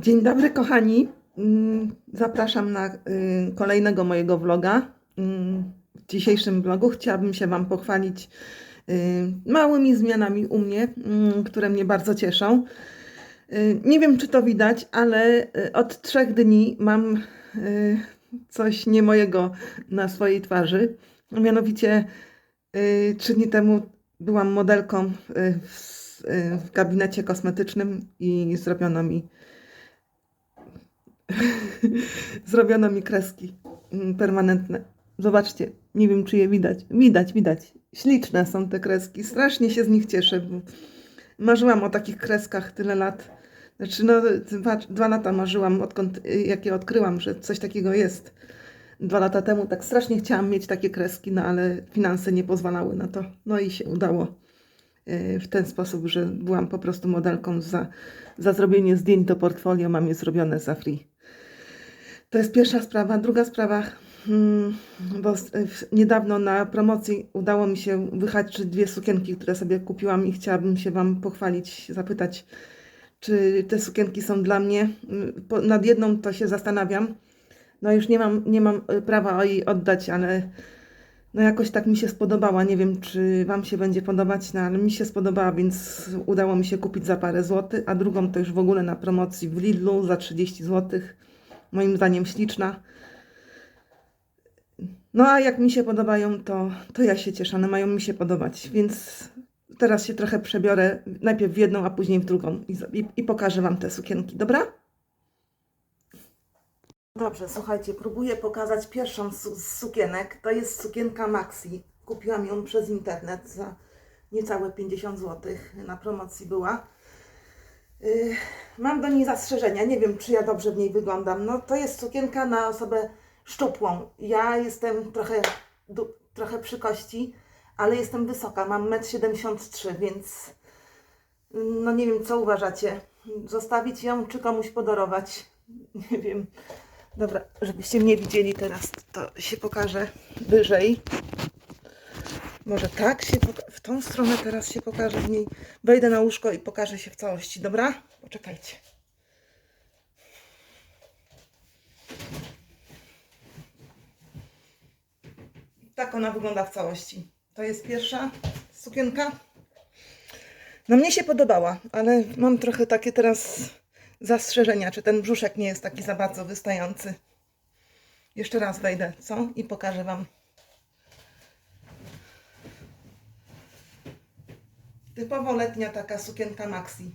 Dzień dobry, kochani. Mm, Zapraszam na y, kolejnego mojego vloga. Mm, W dzisiejszym vlogu chciałabym się Wam pochwalić y, małymi zmianami u mnie, mm, które mnie bardzo cieszą. Y, Nie wiem, czy to widać, ale od trzech dni mam coś nie mojego na swojej twarzy. Mianowicie trzy dni temu byłam modelką w gabinecie kosmetycznym i zrobiono mi Zrobiono mi kreski mm, permanentne. Zobaczcie, nie wiem czy je widać. Widać, widać. Śliczne są te kreski. Strasznie się z nich cieszę. Bo marzyłam o takich kreskach tyle lat. Znaczy, no, dwa, dwa lata marzyłam, odkąd y, jak je odkryłam, że coś takiego jest. Dwa lata temu tak strasznie chciałam mieć takie kreski, no ale finanse nie pozwalały na to. No i się udało y, w ten sposób, że byłam po prostu modelką za, za zrobienie zdjęć do portfolio. Mam je zrobione za free. To jest pierwsza sprawa. Druga sprawa, mm, bo niedawno na promocji udało mi się wyhaczyć dwie sukienki, które sobie kupiłam i chciałabym się Wam pochwalić, zapytać, czy te sukienki są dla mnie. Nad jedną to się zastanawiam. No już nie mam, nie mam y, prawa jej oddać, ale no jakoś tak mi się spodobała. Nie wiem, czy Wam się będzie podobać, no ale mi się spodobała, więc udało mi się kupić za parę złotych, a drugą to już w ogóle na promocji w Lidlu za 30 złotych moim zdaniem śliczna. No a jak mi się podobają, to, to ja się cieszę, one mają mi się podobać, więc teraz się trochę przebiorę, najpierw w jedną, a później w drugą i, z- i, i pokażę Wam te sukienki, dobra? Dobrze, słuchajcie, próbuję pokazać pierwszą su- z sukienek. To jest sukienka Maxi. Kupiłam ją przez internet za niecałe 50 zł. Na promocji była. Y, Mam do niej zastrzeżenia. Nie wiem, czy ja dobrze w niej wyglądam. No, to jest sukienka na osobę szczupłą. Ja jestem trochę, trochę przy kości, ale jestem wysoka. Mam 1,73 m, więc no nie wiem, co uważacie. Zostawić ją, czy komuś podarować? Nie wiem. Dobra, żebyście mnie widzieli teraz, to się pokaże wyżej. Może tak się w tą stronę teraz się pokaże w niej. Wejdę na łóżko i pokażę się w całości, dobra? Poczekajcie. Tak ona wygląda w całości. To jest pierwsza sukienka. No mnie się podobała, ale mam trochę takie teraz zastrzeżenia, czy ten brzuszek nie jest taki za bardzo wystający. Jeszcze raz wejdę, co? I pokażę Wam. Typowo letnia taka sukienka maxi.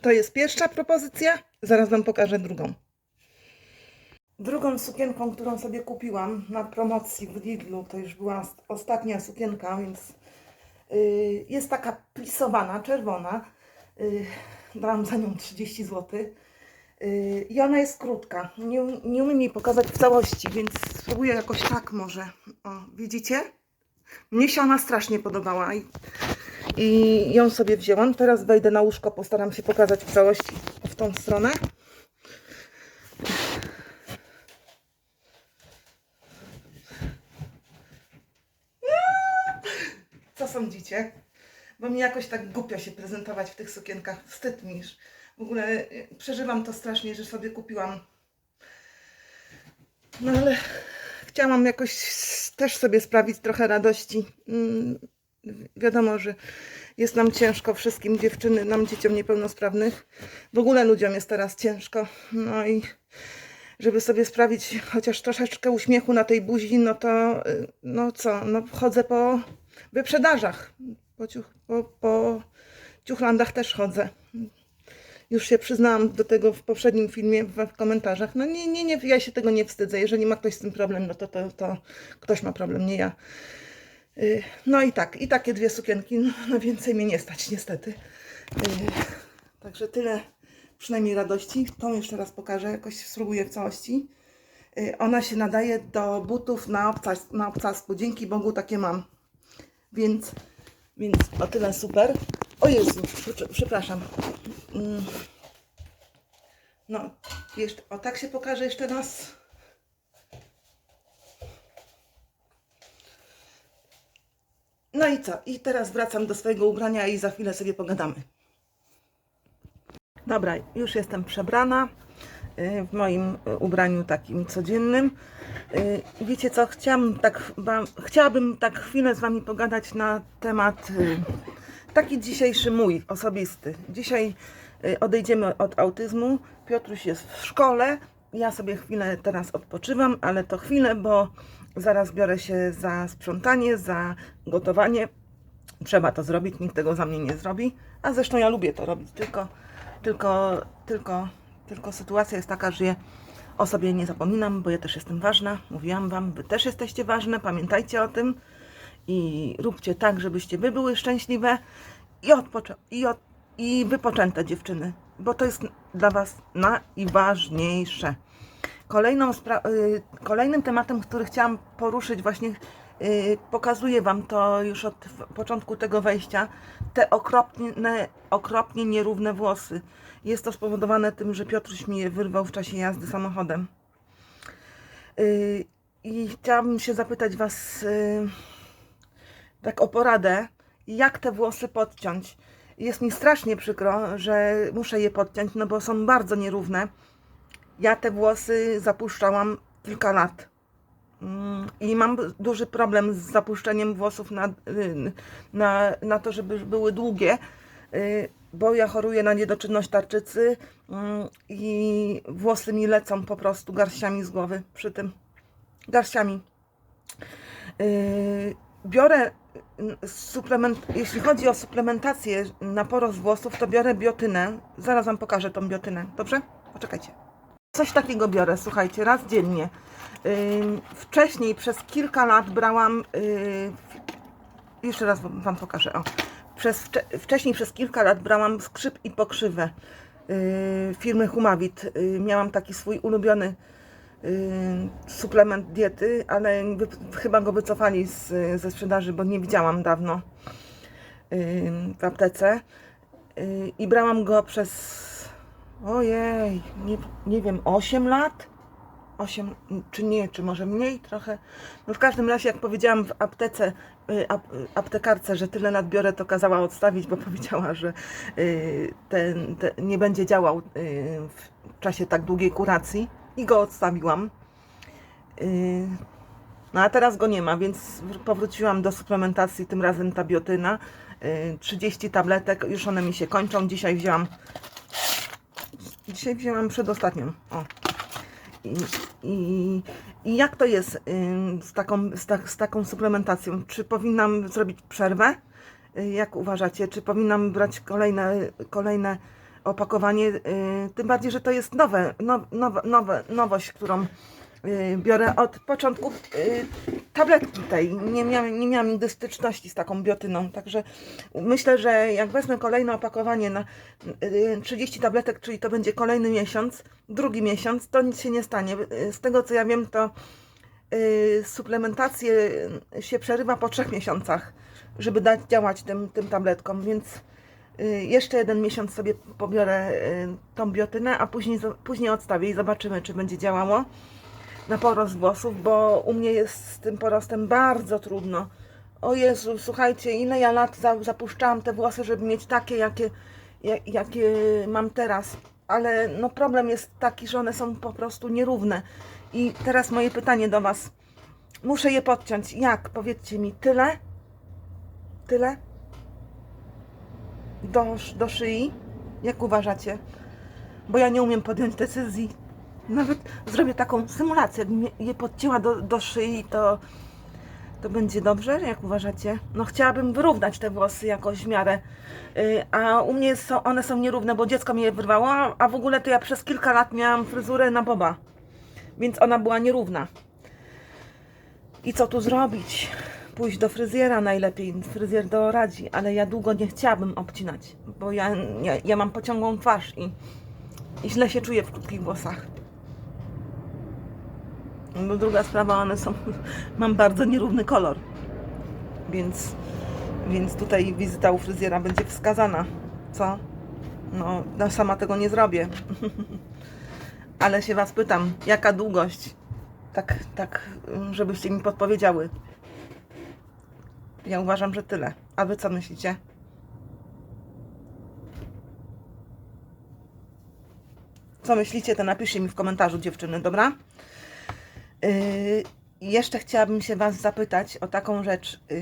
To jest pierwsza propozycja. Zaraz Wam pokażę drugą. Drugą sukienką, którą sobie kupiłam na promocji w Lidlu, to już była os- ostatnia sukienka, więc yy, jest taka plisowana, czerwona. Yy, dałam za nią 30 zł. Yy, I ona jest krótka. Nie, nie umiem jej pokazać w całości, więc spróbuję jakoś tak może. O, widzicie? Mnie się ona strasznie podobała i, i ją sobie wzięłam. Teraz wejdę na łóżko, postaram się pokazać w całości w tą stronę. Co sądzicie? Bo mi jakoś tak głupio się prezentować w tych sukienkach. Wstyd mi już. W ogóle y, przeżywam to strasznie, że sobie kupiłam. No ale chciałam jakoś też sobie sprawić trochę radości. Mm, Wiadomo, że jest nam ciężko wszystkim, dziewczyny, nam dzieciom niepełnosprawnych. W ogóle ludziom jest teraz ciężko. No i żeby sobie sprawić chociaż troszeczkę uśmiechu na tej buzi, no to y, no co, no chodzę po wyprzedażach. Po, ciuch, po, po ciuchlandach też chodzę. Już się przyznałam do tego w poprzednim filmie w, w komentarzach. No nie, nie, nie, ja się tego nie wstydzę. Jeżeli ma ktoś z tym problem, no to, to, to ktoś ma problem, nie ja. Y, No i tak, i takie dwie sukienki, no, no więcej mnie nie stać niestety. Y, Także tyle przynajmniej radości. Tą jeszcze raz pokażę, jakoś spróbuję w całości. Y, Ona się nadaje do butów na, obcas, na obcasku. Dzięki Bogu takie mam. Więc, więc o tyle super. O Jezu, prze- przepraszam. Mm. No, jeszcze, o tak się pokaże jeszcze raz. No i co? I teraz wracam do swojego ubrania i za chwilę sobie pogadamy. Dobra, już jestem przebrana y, w moim y, ubraniu takim codziennym. Y, Wiecie co, chciałam tak, chciałabym tak chwilę z Wami pogadać na temat taki dzisiejszy mój, osobisty. Dzisiaj y, odejdziemy od autyzmu. Piotruś jest w szkole. Ja sobie chwilę teraz odpoczywam, ale to chwilę, bo zaraz biorę się za sprzątanie, za gotowanie. Trzeba to zrobić, nikt tego za mnie nie zrobi. A zresztą ja lubię to robić, tylko, tylko, tylko, tylko sytuacja jest taka, że ja o sobie nie zapominam, bo ja też jestem ważna. Mówiłam Wam, Wy też jesteście ważne, pamiętajcie o tym i róbcie tak, żebyście Wy były szczęśliwe i, odpoczę- i, od- i wypoczęte dziewczyny, bo to jest dla Was najważniejsze. Kolejną spra- y, kolejnym tematem, który chciałam poruszyć, właśnie y, pokazuję Wam to już od początku tego wejścia, te okropnie, okropnie nierówne włosy. Jest to spowodowane tym, że Piotruś mi je wyrwał w czasie jazdy samochodem. Y, I chciałabym się zapytać Was tak o poradę, jak te włosy podciąć. Jest mi strasznie przykro, że muszę je podciąć, no bo są bardzo nierówne. Ja te włosy zapuszczałam kilka lat. Mm, I mam duży problem z zapuszczeniem włosów na, y, na, na to, żeby były długie, y, bo ja choruję na niedoczynność tarczycy mm, i włosy mi lecą po prostu garściami z głowy przy tym. Garściami. Y, Biorę suplement, jeśli chodzi o suplementację na porost włosów, to biorę biotynę. Zaraz Wam pokażę tą biotynę. Dobrze? Poczekajcie. Coś takiego biorę, słuchajcie, raz dziennie. Wcześniej przez kilka lat brałam. yy, Jeszcze raz wam pokażę. O. Przez, wcze- wcześniej przez kilka lat brałam skrzyp i pokrzywę yy, firmy Humavit. Yy, Miałam taki swój ulubiony suplement diety, ale chyba go wycofali z, ze sprzedaży, bo nie widziałam dawno yy, w aptece. Yy, I brałam go przez Ojej, nie, nie wiem, 8 lat? 8, czy nie, czy może mniej trochę. No w każdym razie, jak powiedziałam w aptece, y, ap, y, aptekarce, że tyle lat biorę, to kazała odstawić, bo powiedziała, że y, ten, te, nie będzie działał y, w czasie tak długiej kuracji i go odstawiłam. Y, no a teraz go nie ma, więc wr- powróciłam do suplementacji, tym razem ta biotyna. Y, 30 tabletek, już one mi się kończą. Dzisiaj wzięłam Dzisiaj wzięłam przedostatnią. O. I, i, I jak to jest ym, z taką, z, tak, z taką suplementacją? Czy powinnam zrobić przerwę? Y, Jak uważacie? Czy powinnam brać kolejne, kolejne opakowanie? Y, Tym bardziej, że to jest nowe, now, nowe, nowe, nowość, którą y, biorę od początku y, tabletki tej. Nie miałam, nie miałam nigdy styczności z taką biotyną, także myślę, że jak wezmę kolejne opakowanie na y, 30 tabletek, czyli to będzie kolejny miesiąc, drugi miesiąc, to nic się nie stanie. Z tego co ja wiem, to suplementację się przerywa po trzech miesiącach, żeby dać działać tym, tym tabletkom, więc jeszcze jeden miesiąc sobie pobiorę y, tą biotynę, a później, później odstawię i zobaczymy, czy będzie działało na porost włosów, bo u mnie jest z tym porostem bardzo trudno. O Jezu, słuchajcie, ile ja lat za, zapuszczałam te włosy, żeby mieć takie, jakie, ja- jakie mam teraz. Ale no problem jest taki, że one są po prostu nierówne. I teraz moje pytanie do Was. Muszę je podciąć. Jak? Powiedzcie mi, tyle? Tyle? Do, do szyi? Jak uważacie? Bo ja nie umiem podjąć decyzji. Nawet zrobię taką symulację. Jakbym je- podcięła do, do szyi, to, to będzie dobrze, jak uważacie? No chciałabym wyrównać te włosy jakoś w miarę. Yy, a u mnie są, one są nierówne, bo dziecko mi je wyrwało, a w ogóle to ja przez kilka lat miałam fryzurę na boba. Więc ona była nierówna. I co tu zrobić? Pójść do fryzjera najlepiej, fryzjer doradzi, ale ja długo nie chciałabym obcinać, bo ja, ja, ja mam pociągłą twarz i, i źle się czuję w krótkich włosach. No druga sprawa, one są, mam bardzo nierówny kolor, więc, więc tutaj wizyta u fryzjera będzie wskazana, co? No, no sama tego nie zrobię, ale się Was pytam, jaka długość? Tak, tak, żebyście mi podpowiedziały. Ja uważam, że tyle. A Wy co myślicie? co myślicie, to napiszcie mi w komentarzu, dziewczyny, dobra? Yy, jeszcze chciałabym się Was zapytać o taką rzecz. Yy,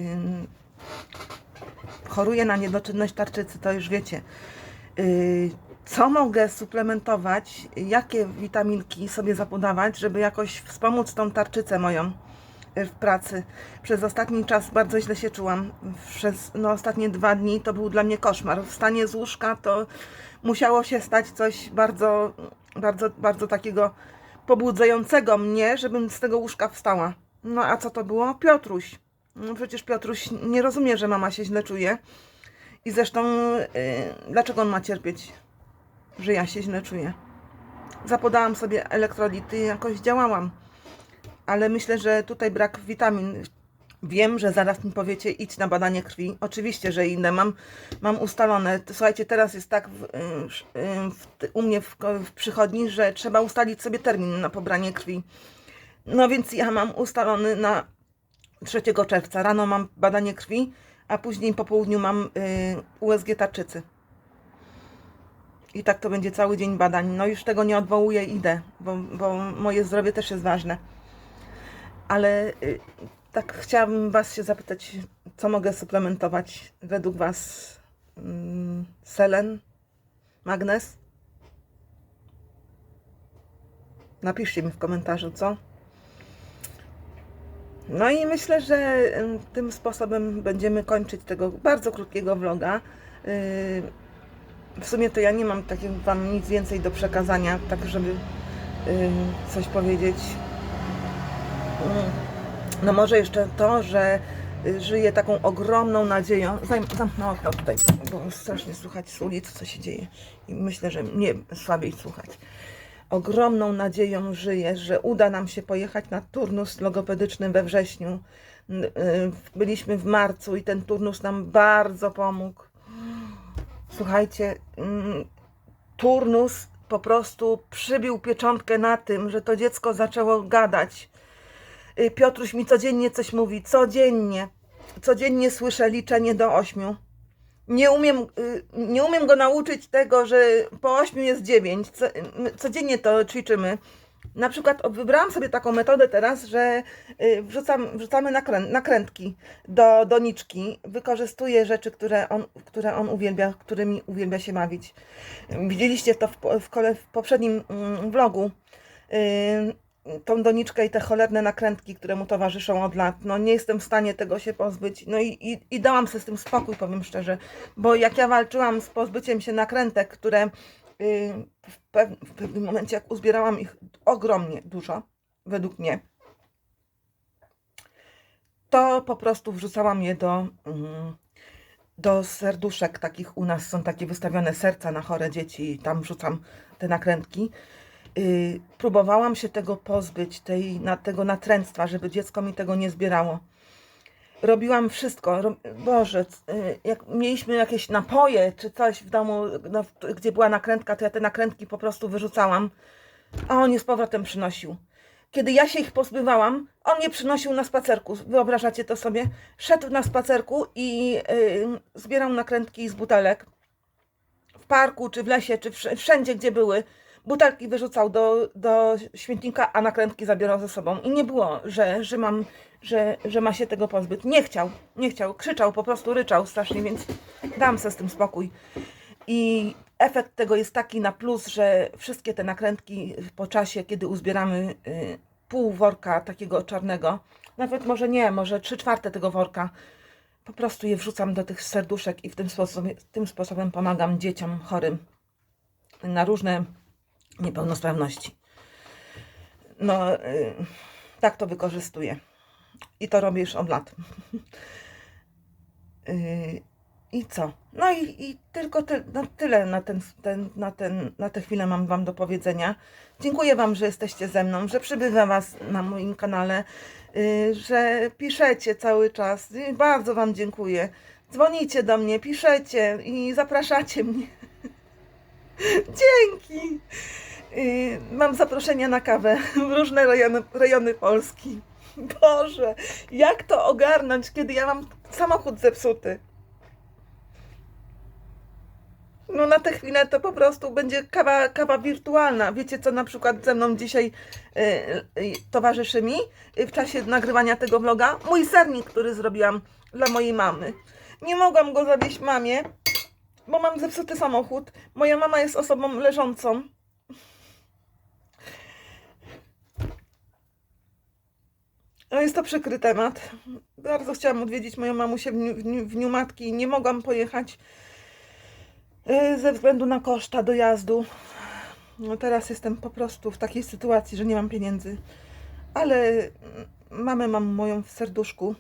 choruję na niedoczynność tarczycy, to już wiecie. Yy, co mogę suplementować, jakie witaminki sobie zapodawać, żeby jakoś wspomóc tą tarczycę moją w pracy. Przez ostatni czas bardzo źle się czułam. Przez no, ostatnie dwa dni to był dla mnie koszmar. Wstanie z łóżka to musiało się stać coś bardzo, bardzo, bardzo takiego pobudzającego mnie, żebym z tego łóżka wstała. No a co to było? Piotruś. No przecież Piotruś nie rozumie, że mama się źle czuje. I zresztą, yy, dlaczego on ma cierpieć, że ja się źle czuję? Zapodałam sobie elektrolity i jakoś działałam. Ale myślę, że tutaj brak witamin. Wiem, że zaraz mi powiecie, idź na badanie krwi. Oczywiście, że inne mam, mam ustalone. Słuchajcie, teraz jest tak w, w, u mnie w, w przychodni, że trzeba ustalić sobie termin na pobranie krwi. No więc ja mam ustalony na 3 czerwca. Rano mam badanie krwi, a później po południu mam y, USG tarczycy. I tak to będzie cały dzień badań. No już tego nie odwołuję, idę, bo, bo moje zdrowie też jest ważne. Ale y, tak chciałabym Was się zapytać, co mogę suplementować według Was? Mm, selen? Magnes? Napiszcie mi w komentarzu, co? No i myślę, że tym sposobem będziemy kończyć tego bardzo krótkiego vloga. Yy, W sumie to ja nie mam takiego Wam nic więcej do przekazania, tak żeby yy, coś powiedzieć. No może jeszcze to, że y, żyję taką ogromną nadzieją. Zajm- Zamknę okno tutaj, bo strasznie słuchać z ulicy, co się dzieje. I myślę, że mnie słabiej słuchać. Ogromną nadzieją żyję, że uda nam się pojechać na turnus logopedyczny we wrześniu. Y, Byliśmy w marcu i ten turnus nam bardzo pomógł. Słuchajcie, mm, turnus po prostu przybił pieczątkę na tym, że to dziecko zaczęło gadać. Y, Piotruś mi codziennie coś mówi, codziennie. Codziennie słyszę liczenie do ośmiu. Nie umiem, y, nie umiem go nauczyć tego, że po ośmiu jest dziewięć. Codziennie to ćwiczymy. Na przykład wybrałam sobie taką metodę teraz, że y, wrzucam, wrzucamy nakrę, nakrętki do doniczki. Wykorzystuję rzeczy, które on, które on uwielbia, którymi uwielbia się bawić. Widzieliście to w, w, kole, w poprzednim mm, vlogu. Tą doniczkę i te cholerne nakrętki, które mu towarzyszą od lat. No nie jestem w stanie tego się pozbyć. No i, i, i dałam sobie z tym spokój, powiem szczerze. Bo jak ja walczyłam z pozbyciem się nakrętek, które y, w, pew, w pewnym momencie, jak uzbierałam ich ogromnie dużo, według mnie, to po prostu wrzucałam je do, mm, do serduszek takich u nas są takie wystawione serca na chore dzieci i tam wrzucam te nakrętki. Yy, próbowałam się tego pozbyć, tej, na, tego natręctwa, żeby dziecko mi tego nie zbierało. Robiłam wszystko. Ro, Boże, yy, jak mieliśmy jakieś napoje czy coś w domu, no, gdzie była nakrętka, to ja te nakrętki po prostu wyrzucałam, a on je z powrotem przynosił. Kiedy ja się ich pozbywałam, on je przynosił na spacerku. Wyobrażacie to sobie? Szedł na spacerku i yy, zbierał nakrętki z butelek w parku, czy w lesie, czy wsz- wszędzie, gdzie były. Butelki wyrzucał do, do śmietnika, a nakrętki zabierał ze sobą. I nie było, że, że, mam, że, że ma się tego pozbyć. Nie chciał, nie chciał. Krzyczał, po prostu ryczał strasznie, więc dam sobie z tym spokój. I efekt tego jest taki na plus, że wszystkie te nakrętki po czasie, kiedy uzbieramy y, pół worka takiego czarnego, nawet może nie, może trzy czwarte tego worka, po prostu je wrzucam do tych serduszek i w tym sposobem, tym sposobem pomagam dzieciom chorym na różne niepełnosprawności. No, y, tak to wykorzystuję. I to robię już od lat. Y, I co? No i, i tylko ty, no tyle na, ten, ten, na, ten, na tę chwilę mam Wam do powiedzenia. Dziękuję Wam, że jesteście ze mną, że przybywa Was na moim kanale, y, że piszecie cały czas. I bardzo Wam dziękuję. Dzwonicie do mnie, piszecie i zapraszacie mnie. Dzięki! Y, Mam zaproszenia na kawę w różne rejony, rejony Polski. Boże, jak to ogarnąć, kiedy ja mam samochód zepsuty? No na tę chwilę to po prostu będzie kawa, kawa wirtualna. Wiecie, co na przykład ze mną dzisiaj y, y, towarzyszy mi y, w czasie nagrywania tego vloga? Mój sernik, który zrobiłam dla mojej mamy. Nie mogłam go zawieźć mamie, bo mam zepsuty samochód. Moja mama jest osobą leżącą. No jest to przykry temat. Bardzo chciałam odwiedzić moją mamusię w dniu, w dniu, w dniu matki. Nie mogłam pojechać y, ze względu na koszta dojazdu. No teraz jestem po prostu w takiej sytuacji, że nie mam pieniędzy. Ale mm, mamę mam moją w serduszku.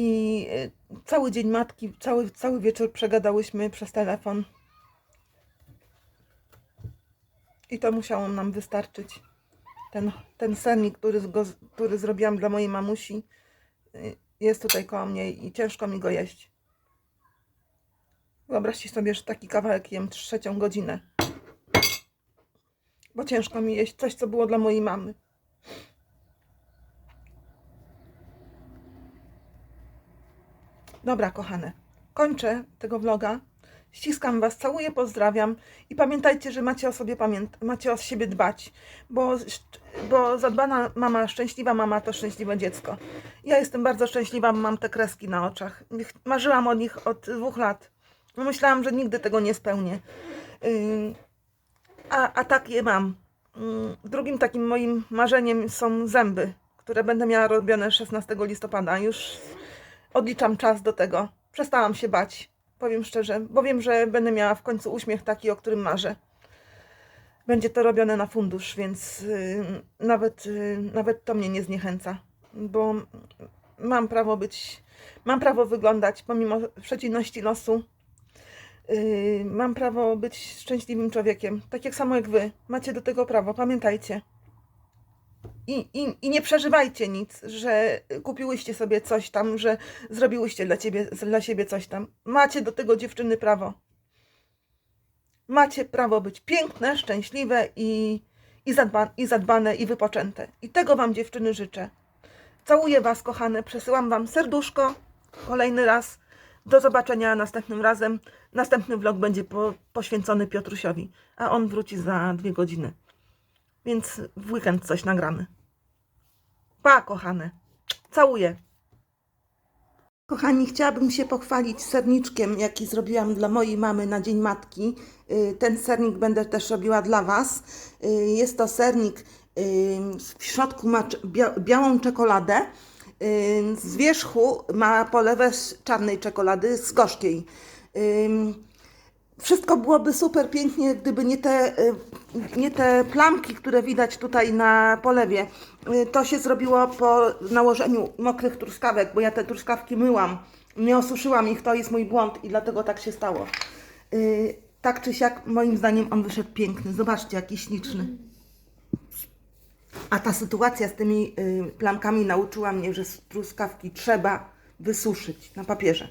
I y, cały dzień matki, cały, cały wieczór przegadałyśmy przez telefon. I to musiało nam wystarczyć. Ten, ten sernik, który, go, który zrobiłam dla mojej mamusi, y, jest tutaj koło mnie i ciężko mi go jeść. Wyobraźcie sobie, że taki kawałek jem trzecią godzinę. Bo ciężko mi jeść coś, co było dla mojej mamy. Dobra, kochane. Kończę tego vloga. Ściskam Was, całuję, pozdrawiam i pamiętajcie, że macie o sobie pamięt macie o siebie dbać, bo, bo zadbana mama, szczęśliwa mama to szczęśliwe dziecko. Ja jestem bardzo szczęśliwa, mam te kreski na oczach. Ch- Marzyłam o nich od dwóch lat. Myślałam, że nigdy tego nie spełnię. A, a tak je mam. Drugim takim moim marzeniem są zęby, które będę miała robione 16 listopada. Już odliczam czas do tego. Przestałam się bać, powiem szczerze, bo wiem, że będę miała w końcu uśmiech taki, o którym marzę. Będzie to robione na fundusz, więc y, nawet, y, nawet to mnie nie zniechęca, bo mam prawo być, mam prawo wyglądać pomimo przeciwności losu. y, mam prawo być szczęśliwym człowiekiem, tak jak samo jak wy. Macie do tego prawo, pamiętajcie. I, i, I nie przeżywajcie nic, że kupiłyście sobie coś tam, że zrobiłyście dla, ciebie, dla siebie coś tam. Macie do tego dziewczyny prawo. Macie prawo być piękne, szczęśliwe i, i, zadba, i zadbane i wypoczęte. I tego Wam dziewczyny życzę. Całuję Was, kochane, przesyłam Wam serduszko kolejny raz. Do zobaczenia następnym razem. Następny vlog będzie po, poświęcony Piotrusiowi, a on wróci za dwie godziny. Więc w weekend coś nagramy. Pa, kochane. Całuję. Kochani, chciałabym się pochwalić serniczkiem, jaki zrobiłam dla mojej mamy na Dzień Matki. Y, Ten sernik będę też robiła dla Was. Y, Jest to sernik, y, w środku ma białą czekoladę, z wierzchu ma polewę z czarnej czekolady, z gorzkiej. Wszystko byłoby super pięknie, gdyby nie te, y, nie te plamki, które widać tutaj na polewie. Y, To się zrobiło po nałożeniu mokrych truskawek, bo ja te truskawki myłam. Nie osuszyłam ich, to jest mój błąd i dlatego tak się stało. Y, Tak czy siak, moim zdaniem on wyszedł piękny. Zobaczcie, jaki śliczny. A ta sytuacja z tymi plamkami nauczyła mnie, że truskawki trzeba wysuszyć na papierze.